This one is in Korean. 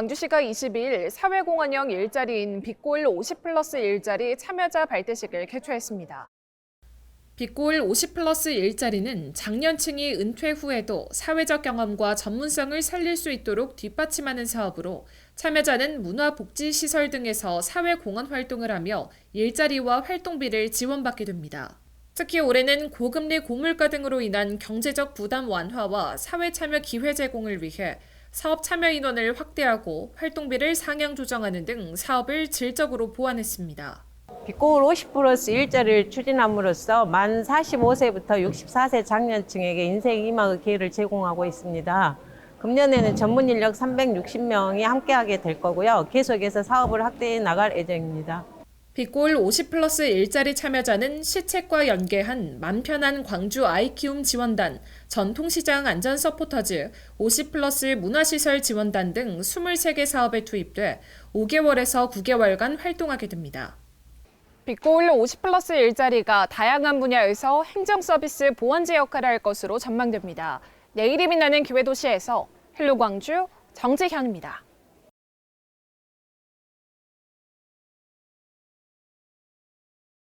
광주시가 22일 사회공헌형 일자리인 빛골 50 플러스 일자리 참여자 발대식을 개최했습니다. 빛골 50 플러스 일자리는 장년층이 은퇴 후에도 사회적 경험과 전문성을 살릴 수 있도록 뒷받침하는 사업으로 참여자는 문화복지시설 등에서 사회공헌 활동을 하며 일자리와 활동비를 지원받게 됩니다. 특히 올해는 고금리 고물가 등으로 인한 경제적 부담 완화와 사회 참여 기회 제공을 위해 사업 참여 인원을 확대하고 활동비를 상향 조정하는 등 사업을 질적으로 보완했습니다. 빛고울 50 플러스 일자리를 추진함으로써 만 45세부터 64세 장년층에게 인생 이막의 기회를 제공하고 있습니다. 금년에는 전문 인력 360명이 함께하게 될 거고요. 계속해서 사업을 확대해 나갈 예정입니다. 빛골 50 플러스 일자리 참여자는 시책과 연계한 맘 편한 광주 아이키움 지원단, 전통시장 안전 서포터즈, 50 플러스 문화시설 지원단 등 23개 사업에 투입돼 5개월에서 9개월간 활동하게 됩니다. 빛골 50 플러스 일자리가 다양한 분야에서 행정 서비스 보완제 역할을 할 것으로 전망됩니다. 내일이 빛나는 기회도시에서 헬로 광주 정재현입니다.